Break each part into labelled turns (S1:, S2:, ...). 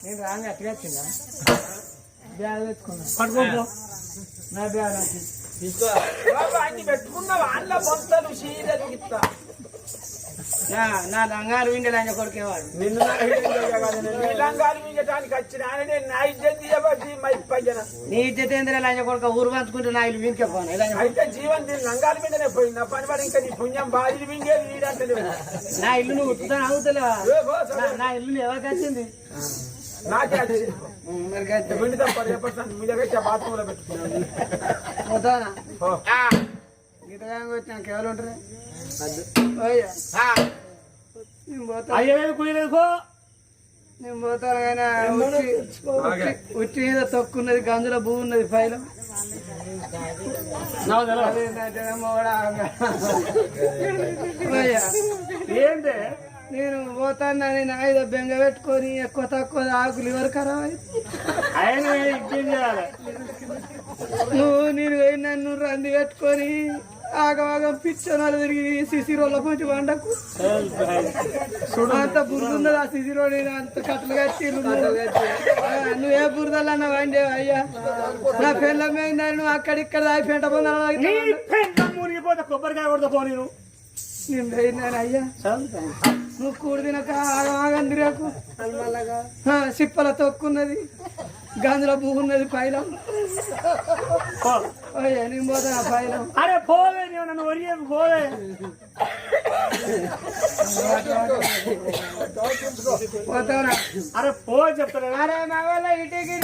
S1: నేను రాంగ్ అట్లా వచ్చిందా బ్యాగ్ తెచ్చుకున్నా
S2: పట్టుకోపో
S1: నా బ్యాగ్ నాకు
S3: బాబా, అన్ని చీరలు ఇస్తా
S1: నా కొడుకేవాడు.
S3: నిన్ను వచ్చిన ఇజ్జత్ ఇవ్వబట్టి మై పయ్యన
S1: నీ ఇద్దతేంద్ర లంజ కొడుక? ఊరు పంచుకుంటే నా ఇల్లు వీనికే పోను.
S3: అయితే జీవన్ లంగాల మీదనే పోయింది. నా పని పడి ఇంకా నీ పుణ్యం బాధలు మింగేది వీడంటే
S1: నా ఇల్లు నువ్వు ఉత్తుతాను అవుతలేవా నా- నా ఇల్లు ఎవరికి వచ్చింది?
S3: నాకే. పిండి తప్ప రేపటి మీ దగ్గర బాత్రూంలో పెట్టుకున్నాను ఓ.
S1: గీతగానికి వచ్చినాక ఎవరు ఉంటారు. ఓయ్యా. నేను పోతా.
S2: అయ్యలేదు కుయ్యలేదు పో
S1: నేను పోతాను కానీ ఉచ్చి- మీద తొక్కున్నది గంజుల భూ ఉన్నది పైలో
S2: నాకు తెలియదు
S1: అదే నా జనమ్మ కూడా ఓయ్యా.
S2: ఏంటి?
S1: నేను పోతానని నా ఐదో బెంగ పెట్టుకొని ఎక్కువ తక్కువ ఆకులు ఎవరు ఖరాబ్
S2: ఆయన చేయాలి.
S1: నువ్వు నేను నన్ను రంది పెట్టుకొని ఆగమాగం పిచ్చనాలు తిరిగి సిసి రోడ్ల పోయి వండకు అంత బురద ఉన్నది ఆ సిసి రోడ్ అంత కట్టలు కట్టి నువ్వే బురదలన్నా వండే అయ్యా? నా పెళ్ళ మీద నువ్వు అక్కడిక్కడ దాయి పెంట పొందాలి
S2: కొబ్బరికాయ కొడతా పో నేను
S1: నేను అయ్యా. నువ్వు కూడి తినక ఆగమాగం తిరగకు ఆ, సిప్పల తొక్కున్నది. గంజల భూ ఉన్నది పైన
S2: పో.
S1: అయ్యా నేను పోతాను పైన
S2: అరే పోవే నీవు నన్ను ఒరిగేకు పోవే.
S1: పోతానా
S2: అరే పో చెప్తాను
S1: అరే మగవాళ్ళ ఇంటికి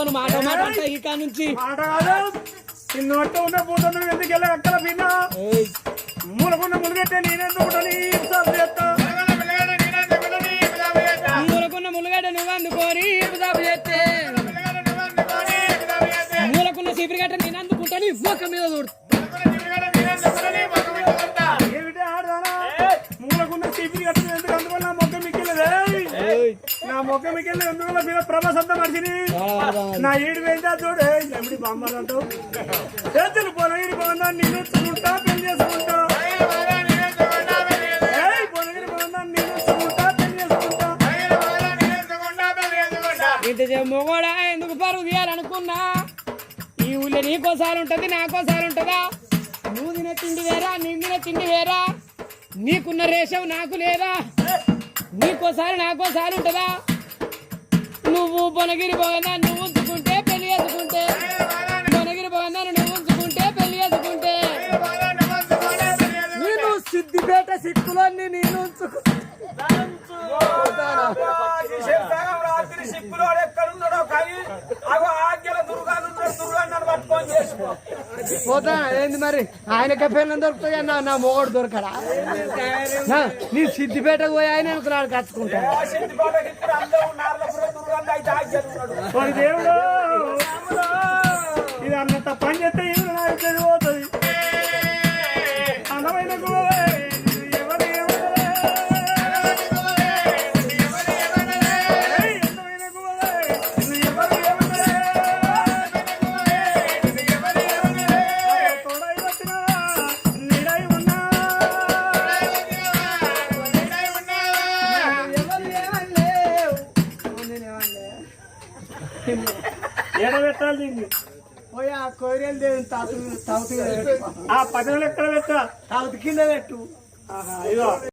S1: ఊకోను మాట మాట నుంచి
S2: నిన్ను ఉన్న ఎందుకు వెళ్ళి మూలకున్న మునిగెట్టే నేనెందుకు
S1: మూలకున్న ములుగడ్డ నువ్వు అందుకోని మూలకున్న చీపిరిగట్ట నేను అందుకుంటాను మొక్క మీద చూడు.
S2: నా మొక్క మిక్కిలేదు ఎందువల్ల మీద మనిషిని నా ఏడు వేయిందా చూడు? ఎమిడి బామ్మలు అంటావు. చేతులు పొలగిరి బాగుందా నేను చూంటా పెళ్ళి చేసుకుంటా.
S1: మొగోడా ఎందుకు పరుగు తీయాలనుకున్నా? ఈ ఊళ్ళో నీకోసారి ఉంటది నాకోసారి ఉంటుందా? నువ్వు తినే తిండి వేరా నేను తినే తిండి వేరా? నీకున్న రేషం నాకు లేదా? నీకోసారి నాకోసారి ఉంటుందా? నువ్వు బొనగిరి పోగదా నువ్వు ఉంచుకుంటే పెళ్ళి చేసుకుంటే బొనగిరి పోగదా నువ్వు ఉంచుకుంటే పెళ్ళి చేసుకుంటే నేను సిద్దిపేట సిక్కులన్నీ నేను ఉంచుకు
S3: సిక్కులోడు ఎక్కడున్నాడో కానీ అగో ఆజ్ఞల పట్టుకొని చేసుకో
S1: పోతా ఏంది మరి? ఆయన పిల్లలు దొరుకుతాయి నా నా మొగడు దొరకడా? నీ సిద్దిపేటకు పోయి ఆయన అనుకున్నాడు
S2: దేవుడు! ఏడ పెట్టాలి
S1: పోయి ఆ కోరియలు దేవుని తాత తాత
S2: ఆ పదవులు ఎక్కడ పెట్టా?
S1: తాగుతు కింద పెట్టు.
S2: ఇదో